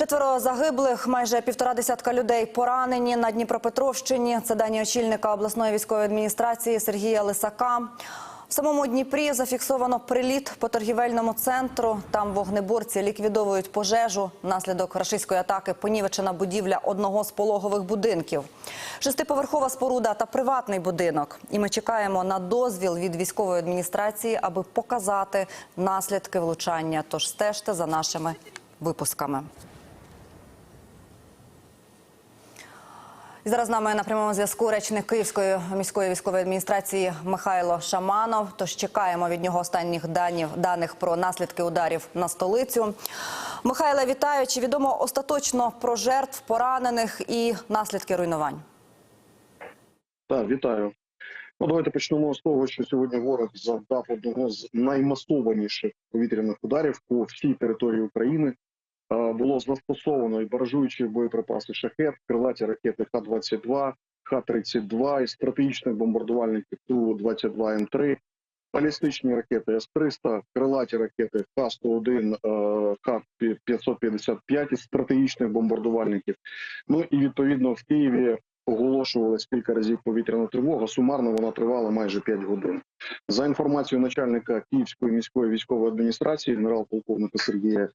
Четверо загиблих, майже півтора десятка людей поранені на Дніпропетровщині. Це дані очільника обласної військової адміністрації Сергія Лисака. В самому Дніпрі зафіксовано приліт по торгівельному центру. Там вогнеборці ліквідовують пожежу. Внаслідок рашистської атаки понівечена будівля одного з пологових будинків. Шестиповерхова споруда та приватний будинок. І ми чекаємо на дозвіл від військової адміністрації, аби показати наслідки влучання. Тож стежте за нашими випусками. І зараз з нами на прямому зв'язку речник Київської міської військової адміністрації Михайло Шаманов. Тож чекаємо від нього останніх данів, даних про наслідки ударів на столицю. Михайле, вітаю. Чи відомо остаточно про жертв, поранених і наслідки руйнувань? Так, вітаю. Ну, давайте почнемо з того, що сьогодні ворог завдав одного з наймасованіших повітряних ударів по всій території України. Е, Було застосовано і баражуючі боєприпаси шахет, крилаті ракети Х-22, Х-32 і стратегічних бомбардувальників Ту-22М3, балістичні ракети С-300, крилаті ракети Х-101, е, Х-555 із стратегічних бомбардувальників. Ну і відповідно в Києві оголошувалась кілька разів повітряна тривога. Сумарно вона тривала майже 5 годин. За інформацією начальника Київської міської військової адміністрації, генерал-полковника Сергія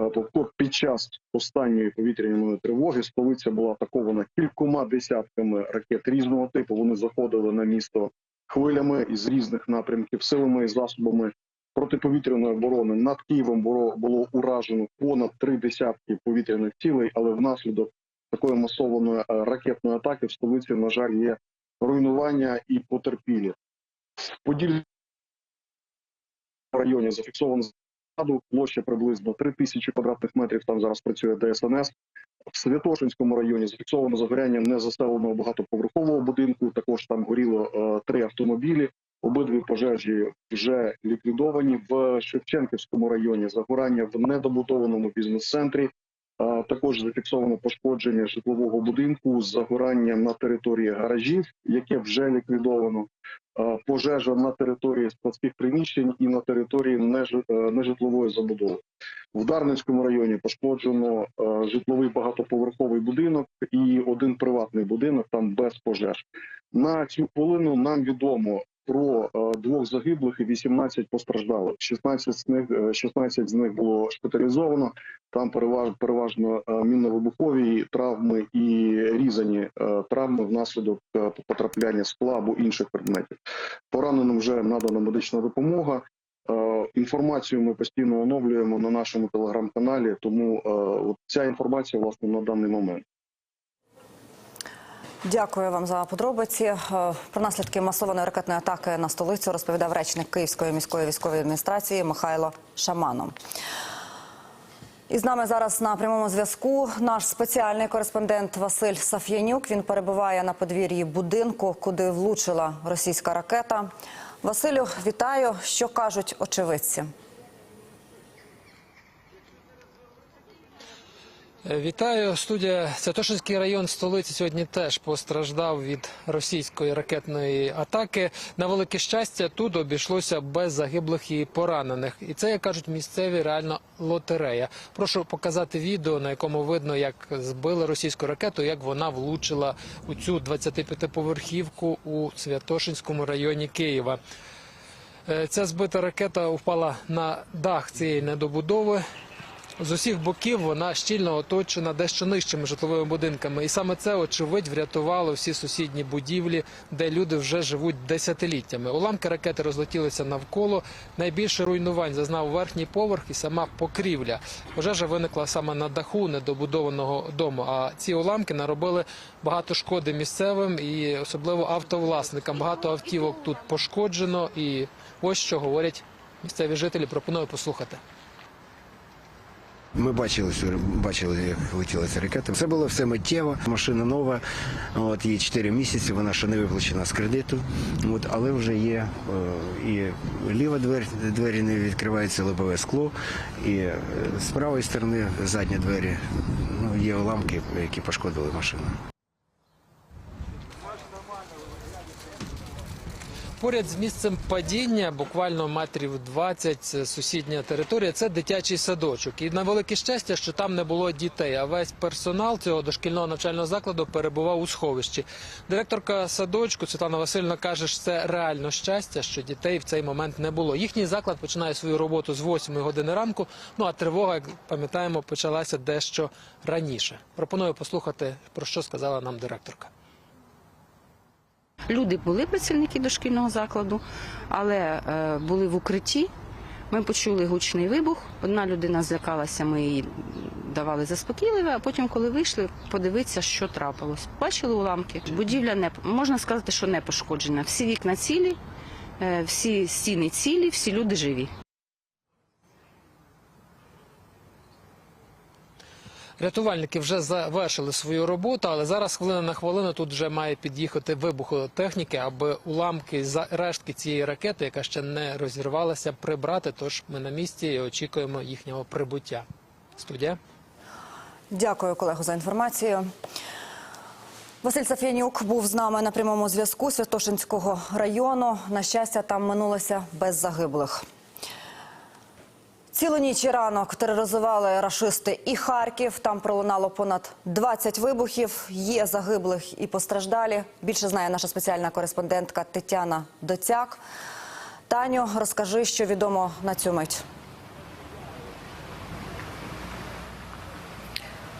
е, Попко, під час останньої повітряної тривоги столиця була атакована кількома десятками ракет різного типу. Вони заходили на місто хвилями із різних напрямків, силами і засобами протиповітряної оборони. Над Києвом було, уражено понад три десятки повітряних цілей, але внаслідок такої масованої е, ракетної атаки в столиці, на жаль, є руйнування і потерпілі. В Подільському районі зафіксовано зраду, площа приблизно 3 тисячі квадратних метрів. Там зараз працює ДСНС. В Святошинському районі зафіксовано загоряння незаселеного багатоповерхового будинку. Також там горіло е, три автомобілі. Обидві пожежі вже ліквідовані в Шевченківському районі. Загорання в недобудованому бізнес-центрі. Також зафіксовано пошкодження житлового будинку, загорання на території гаражів, яке вже ліквідовано. Пожежа на території складських приміщень і на території е, нежитлової забудови. В Дарницькому районі пошкоджено е, житловий багатоповерховий будинок і один приватний будинок там без пожеж. На цю хвилину нам відомо про е, двох загиблих і 18 постраждалих. 16 з них е, 16 з них було шпиталізовано. Там переважно, переважно е, мінно-вибухові травми і різані е, травми внаслідок е, потрапляння скла або інших предметів. Пораненим вже надана медична допомога. Е, Інформацію ми постійно оновлюємо на нашому телеграм-каналі, тому е, ця інформація власне на даний момент. Дякую вам за подробиці. Е, Про наслідки масованої ракетної атаки на столицю розповідав речник Київської міської військової адміністрації Михайло Шаманов. І з нами зараз на прямому зв'язку наш спеціальний кореспондент Василь Саф'янюк. Він перебуває на подвір'ї будинку, куди влучила російська ракета. Василю, вітаю. Що кажуть очевидці? Вітаю, студія. Святошинський район столиці сьогодні теж постраждав від російської ракетної атаки. На велике щастя, тут обійшлося без загиблих і поранених. І це, як кажуть місцеві, реально лотерея. Прошу показати відео, на якому видно, як збили російську ракету, як вона влучила у цю 25-поверхівку у Святошинському районі Києва. Е, Ця збита ракета впала на дах цієї недобудови. З усіх боків вона щільно оточена дещо нижчими житловими будинками, і саме це, очевидь, врятувало всі сусідні будівлі, де люди вже живуть десятиліттями. Уламки ракети розлетілися навколо. Найбільше руйнувань зазнав верхній поверх і сама покрівля. Пожежа виникла саме на даху недобудованого дому. А ці уламки наробили багато шкоди місцевим і особливо автовласникам. Багато автівок тут пошкоджено. І ось що говорять місцеві жителі. Пропоную послухати. Ми бачили, бачили, як летіла ця ракета. Це було все миттєво. Машина нова, от їй 4 місяці. Вона ще не виплачена з кредиту. От, але вже є е, і ліва двері, двері не відкривається лобове скло, і е, з правої сторони задні двері ну, є уламки, які пошкодили машину. Поряд з місцем падіння, буквально метрів 20, сусідня територія, це дитячий садочок. І на велике щастя, що там не було дітей, а весь персонал цього дошкільного навчального закладу перебував у сховищі. Директорка садочку Світлана Васильівна каже, що це реально щастя, що дітей в цей момент не було. Їхній заклад починає свою роботу з 8 години ранку. Ну а тривога, як пам'ятаємо, почалася дещо раніше. Пропоную послухати про що сказала нам директорка. Люди були працівники дошкільного закладу, але е, були в укритті. Ми почули гучний вибух. Одна людина злякалася, ми її давали заспокійливе, а потім, коли вийшли, подивитися, що трапилось. Бачили уламки. Будівля не можна сказати, що не пошкоджена. Всі вікна цілі, е, всі стіни цілі, всі люди живі. Рятувальники вже завершили свою роботу, але зараз хвилина на хвилину тут вже має під'їхати вибухотехніки, аби уламки рештки цієї ракети, яка ще не розірвалася, прибрати. Тож ми на місці і очікуємо їхнього прибуття. Студія. Дякую, колего, за інформацію. Василь Саф'янюк був з нами на прямому зв'язку Святошинського району. На щастя, там минулося без загиблих. Цілу ніч і ранок тероризували рашисти і Харків. Там пролунало понад 20 вибухів. Є загиблих і постраждалі. Більше знає наша спеціальна кореспондентка Тетяна Доцяк. Таню, розкажи, що відомо на цю мить.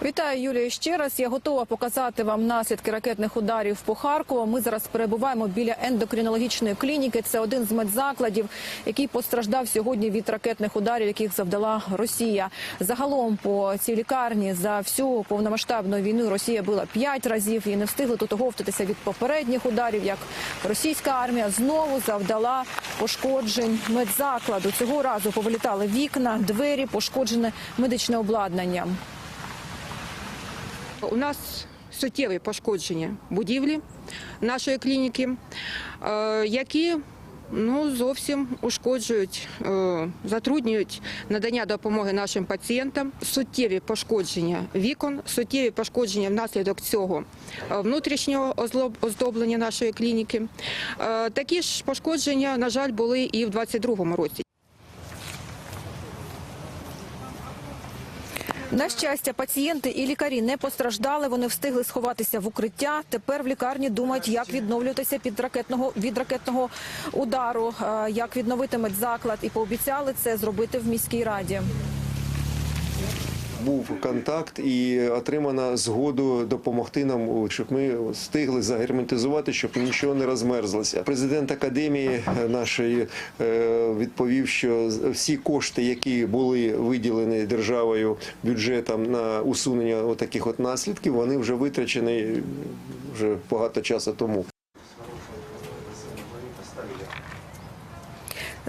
Вітаю, Юлія. Ще раз я готова показати вам наслідки ракетних ударів по Харкову. Ми зараз перебуваємо біля ендокринологічної клініки. Це один з медзакладів, який постраждав сьогодні від ракетних ударів, яких завдала Росія. Загалом по цій лікарні за всю повномасштабну війну Росія била п'ять разів і не встигли тут оговтатися від попередніх ударів. Як російська армія знову завдала пошкоджень медзакладу. Цього разу повилітали вікна, двері, пошкоджене медичне обладнання. У нас суттєві пошкодження будівлі нашої клініки, е, які ну, зовсім ушкоджують, е, затруднюють надання допомоги нашим пацієнтам. Суттєві пошкодження вікон, суттєві пошкодження внаслідок цього е, внутрішнього оздоблення нашої клініки. Такі ж пошкодження, на жаль, були і в 2022 році. На щастя, пацієнти і лікарі не постраждали. Вони встигли сховатися в укриття. Тепер в лікарні думають, як відновлюватися під ракетного від ракетного удару, е, як відновити медзаклад, і пообіцяли це зробити в міській раді. Був контакт і отримана згоду допомогти нам, щоб ми встигли загерметизувати, щоб нічого не розмерзлося. Президент академії нашої е, відповів, що всі кошти, які були виділені державою бюджетом на усунення таких от наслідків, вони вже витрачені вже багато часу тому.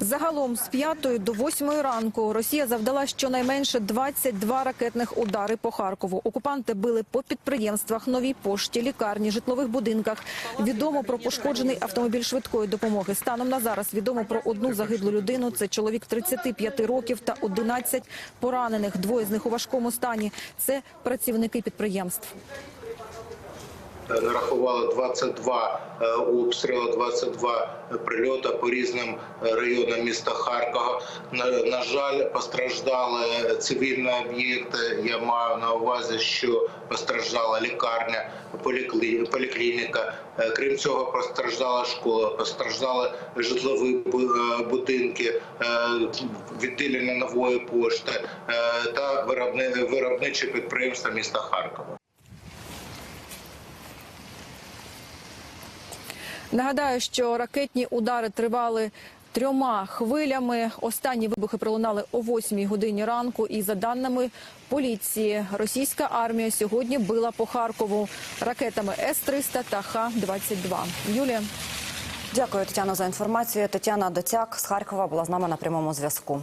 Загалом з 5 до 8 ранку Росія завдала щонайменше 22 ракетних удари по Харкову. Окупанти били по підприємствах, новій пошті, лікарні, житлових будинках. Відомо про пошкоджений автомобіль швидкої допомоги. Станом на зараз відомо про одну загиблу людину. Це чоловік 35 років та 11 поранених. Двоє з них у важкому стані. Це працівники підприємств. Нарахували 22 е, обстріли, 22 прильоти по різним е, районам міста Харкова. На, жаль, постраждали цивільні об'єкти. Я маю на увазі, що постраждала лікарня, поліклі- поліклініка. Е, Крім цього, постраждала школа, постраждали житлові е, будинки, е, відділення нової пошти е, та виробни- виробничі підприємства міста Харкова. Нагадаю, що ракетні удари тривали трьома хвилями. Останні вибухи пролунали о 8 годині ранку. І за даними поліції, російська армія сьогодні била по Харкову ракетами С-300 та Х-22. Юлія. Дякую, Тетяно, за інформацію. Тетяна Доцяк з Харкова була з нами на прямому зв'язку.